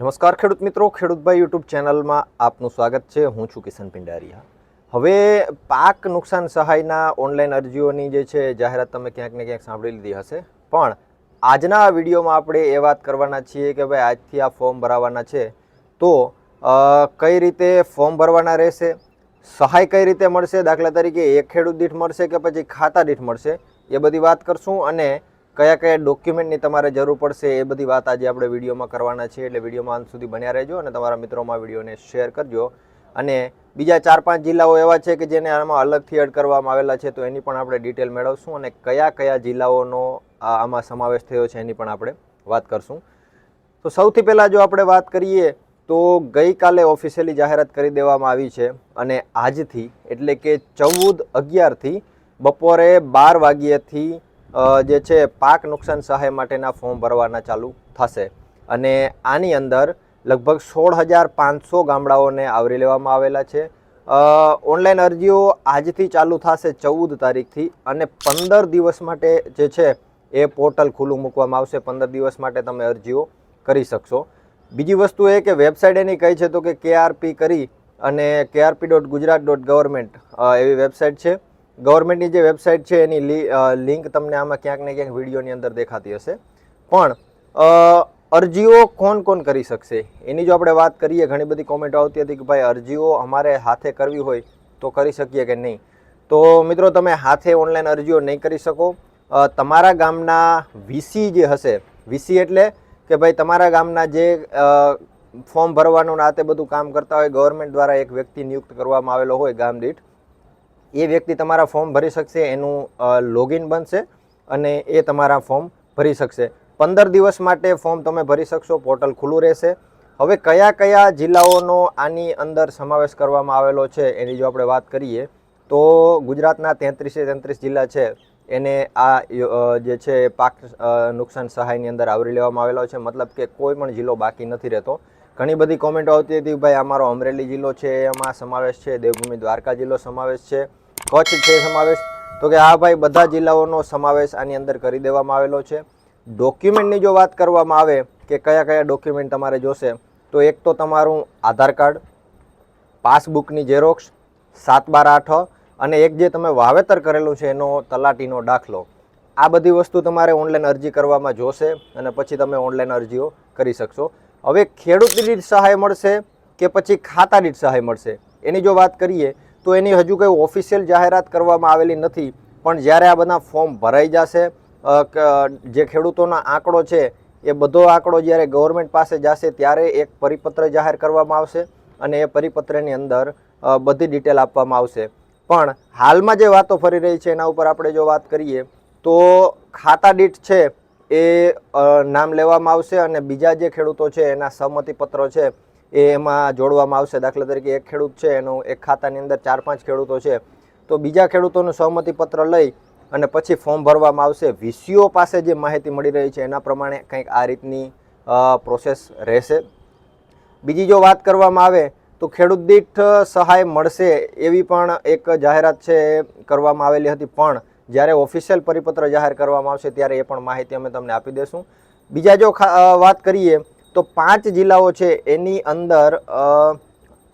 નમસ્કાર ખેડૂત મિત્રો ખેડૂતભાઈ યુટ્યુબ ચેનલમાં આપનું સ્વાગત છે. હું છું કિશન પિંડારિયા. હવે પાક નુકસાન સહાયના ઓનલાઈન અરજીઓની જે છે, જાહેરાત તમે ક્યાંક ને ક્યાંક સાંભળી લીધી હશે. પણ આજના વિડીયોમાં આપણે એ વાત કરવાના છીએ કે ભાઈ આજથી આ ફોર્મ ભરાવાના છે. તો કઈ રીતે ફોર્મ ભરવાના રહેશે? સહાય કઈ રીતે મળશે? દાખલા તરીકે એક ખેડૂત દીઠ મળશે કે પછી ખાતા દીઠ મળશે? એ બધી વાત કરશું અને કયા કયા ડોક્યુમેન્ટની તમારે જરૂર પડશે એ બધી વાત આજે આપણે વિડીયોમાં કરવાના છે એટલે વિડીયોમાં અંત સુધી બન્યા રહેજો અને તમારા મિત્રોમાં વિડીયોને શેર કરજો. અને બીજા ચાર પાંચ જિલ્લાઓ એવા છે કે જેને આમાં અલગથી એડ કરવામાં આવેલા છે, તો એની પણ આપણે ડિટેલ મેળવશું અને કયા કયા જિલ્લાઓનો આમાં સમાવેશ થયો છે એની પણ આપણે વાત કરશું. તો સૌથી પહેલાં જો આપણે વાત કરીએ, તો ગઈકાલે ઓફિશિયલી જાહેરાત કરી દેવામાં આવી છે અને આજથી, એટલે કે ચૌદ અગિયારથી બપોરે બાર વાગ્યાથી જે છે, પાક નુકસાન સહાય માટેના ફોર્મ ભરવાના ચાલુ થશે. અને આની અંદર લગભગ સોળ હજાર પાંચસો ગામડાઓને આવરી લેવામાં આવેલા છે. ઓનલાઈન અરજીઓ આજથી ચાલુ થશે ચૌદ તારીખથી અને પંદર દિવસ માટે જે છે, એ પોર્ટલ ખુલ્લું મૂકવામાં આવશે. પંદર દિવસ માટે તમે અરજીઓ કરી શકશો. બીજી વસ્તુ એ કે વેબસાઇટ એની કહી છે તો કે કેઆરપી કરી અને KRP dot Gujarat dot government એવી વેબસાઇટ છે. ગવર્મેન્ટની જે વેબસાઇટ છે, એની લિંક તમને આમાં ક્યાંક ને ક્યાંક વિડીયોની અંદર દેખાતી હશે. પણ અરજીઓ કોણ કોણ કરી શકશે? એની જો આપણે વાત કરીએ, ઘણી બધી કોમેન્ટો આવતી હતી કે ભાઈ અરજીઓ અમારે હાથે કરવી હોય તો કરી શકીએ કે નહીં? તો મિત્રો, તમે હાથે ઓનલાઈન અરજીઓ નહીં કરી શકો. તમારા ગામના વીસી જે હશે વીસી એટલે કે ભાઈ તમારા ગામના જે ફોર્મ ભરવાનું ને આ તે બધું કામ કરતા હોય, ગવર્મેન્ટ દ્વારા એક વ્યક્તિ નિયુક્ત કરવામાં આવેલો હોય ગામ દીઠ એ વ્યક્તિ તમારા ફોર્મ ભરી શકશે, એનું લોગિન બનશે અને એ તમારા ફોર્મ ભરી શકશે. પંદર દિવસ માટે ફોર્મ તમે ભરી શકશો, પોર્ટલ ખુલ્લું રહેશે. હવે કયા કયા જિલ્લાઓનો આની અંદર સમાવેશ કરવામાં આવેલો છે, એની જો આપણે વાત કરીએ, તો ગુજરાતના તેત્રીસે તેત્રીસ જિલ્લા છે. એને આ જે છે, પાક નુકસાન સહાયની અંદર આવરી લેવામાં આવેલો છે. મતલબ કે કોઈ પણ જિલ્લો બાકી નથી રહેતો. ઘણી બધી કોમેન્ટો આવતી હતી, ભાઈ, અમારો અમરેલી જિલ્લો છે, એમાં સમાવેશ છે, દેવભૂમિ દ્વારકા જિલ્લો સમાવેશ છે. કચ્છ છે સમાવેશ. તો કે આ ભાઈ બધા જિલ્લાઓનો સમાવેશ આની અંદર કરી દેવામાં આવેલો છે. ડોક્યુમેન્ટની જો વાત કરવામાં આવે કે કયા કયા ડોક્યુમેન્ટ તમારે જોશે, તો એક તો તમારું આધાર કાર્ડ, પાસબુકની ઝેરોક્ષ, સાત બાર આઠ અને એક જે તમે વાવેતર કરેલું છે એનો તલાટીનો દાખલો. આ બધી વસ્તુ તમારે ઓનલાઈન અરજી કરવામાં જોશે અને પછી તમે ઓનલાઈન અરજીઓ કરી શકશો. હવે ખેડૂત દીઠ સહાય મળશે કે પછી ખાતા દીઠ સહાય મળશે? એની જો વાત કરીએ તો એની હજુ કંઈ ઓફિશિયલ જાહેરાત કરવામાં આવેલી નથી. પણ જ્યારે આ બધા ફોર્મ ભરાઈ જશે જે ખેડૂતોનો આંકડો છે, એ બધો આંકડો જ્યારે ગવર્મેન્ટ પાસે જશે, ત્યારે એક પરિપત્ર જાહેર કરવામાં આવશે અને એ પરિપત્રની અંદર બધી ડિટેલ આપવામાં આવશે. પણ હાલમાં જે વાતો ફરી રહી છે, એના ઉપર આપણે જો વાત કરીએ, તો ખાતા દીઠ છે એ નામ લેવામાં આવશે અને બીજા જે ખેડૂતો છે, એના સહમતિપત્રો છે એ એમાં જોડવામાં આવશે. દાખલા તરીકે એક ખેડૂત છે, એનું એક ખાતાની અંદર ચાર પાંચ ખેડૂતો છે. તો બીજા ખેડૂતોનું સહમતિપત્ર લઈ અને પછી ફોર્મ ભરવામાં આવશે. વીસીઓ પાસે જે માહિતી મળી રહી છે, એના પ્રમાણે કંઈક આ રીતની પ્રોસેસ રહેશે. બીજી જો વાત કરવામાં આવે, તો ખેડૂત દીઠ સહાય મળશે એવી પણ એક જાહેરાત છે, કરવામાં આવેલી હતી. પણ જ્યારે ઓફિશિયલ પરિપત્ર જાહેર કરવામાં આવશે, ત્યારે એ પણ માહિતી અમે તમને આપી દઈશું બીજા જો વાત કરીએ તો પાંચ જિલ્લાઓ છે, એની અંદર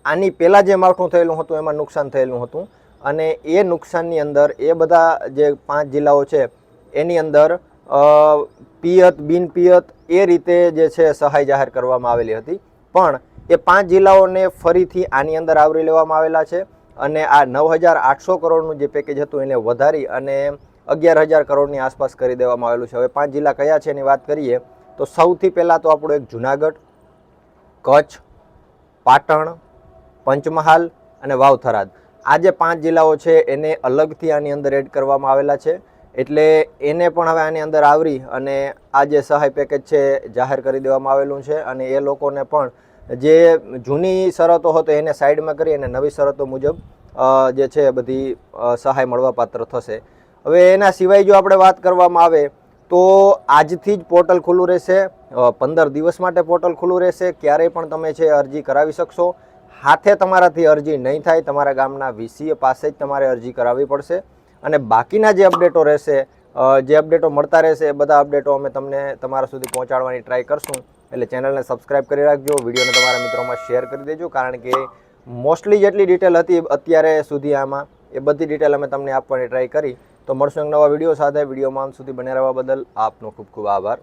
આની પહેલાં જે માવઠું થયેલું હતું, એમાં નુકસાન થયેલું હતું. અને એ નુકસાનની અંદર, એ બધા જે પાંચ જિલ્લાઓ છે, એની અંદર પિયત બિન પિયત એ રીતે જે છે, સહાય જાહેર કરવામાં આવેલી હતી. પણ એ પાંચ જિલ્લાઓને ફરીથી આની અંદર આવરી લેવામાં આવેલા છે અને આ નવ હજાર આઠસો કરોડનું જે પેકેજ હતું, એને વધારી અને અગિયાર હજાર કરોડની આસપાસ કરી દેવામાં આવેલું છે. હવે પાંચ જિલ્લા કયા છે એની વાત કરીએ તો સૌથી પહેલાં તો આપણું એક જુનાગઢ, કચ્છ, પાટણ, પંચમહાલ અને વાવથરાદ. આ જે પાંચ જિલ્લાઓ છે એને અલગથી આની અંદર એડ કરવામાં આવેલા છે. એટલે એને પણ હવે આની અંદર આવરી અને આ જે સહાય પેકેજ છે જાહેર કરી દેવામાં આવેલું છે અને એ લોકોને પણ જે જૂની શરતો હતો એને સાઈડમાં કરી અને નવી શરતો મુજબ જે છે બધી સહાય મળવાપાત્ર થશે. હવે એના સિવાય જો આપણે વાત કરવામાં આવે તો આજથી જ પોર્ટલ ખુલ્લું રહેશે. પંદર દિવસ માટે પોર્ટલ ખુલ્લું રહેશે. ક્યારેય પણ તમે છે અરજી કરાવી શકશો. હાથે તમારાથી અરજી નહીં થાય, તમારા ગામના વીસીએ પાસે જ તમારે અરજી કરાવવી પડશે. અને બાકીના જે અપડેટો રહેશે જે અપડેટો મળતા રહેશે, એ બધા અપડેટો અમે તમને તમારા સુધી પહોંચાડવાની ટ્રાય કરશું. એટલે ચેનલને સબસ્ક્રાઇબ કરી રાખજો, વિડીયોને તમારા મિત્રોમાં શેર કરી દેજો, કારણ કે મોસ્ટલી જેટલી ડિટેલ હતી અત્યારે સુધી આમાં, એ બધી ડિટેલ અમે તમને આપવાની ટ્રાય કરી. તો મળશું એક નવા વીડિયો સાથે. વિડીયોમાં સુધી બન્યા રહેવા બદલ આપનો ખૂબ ખૂબ આભાર.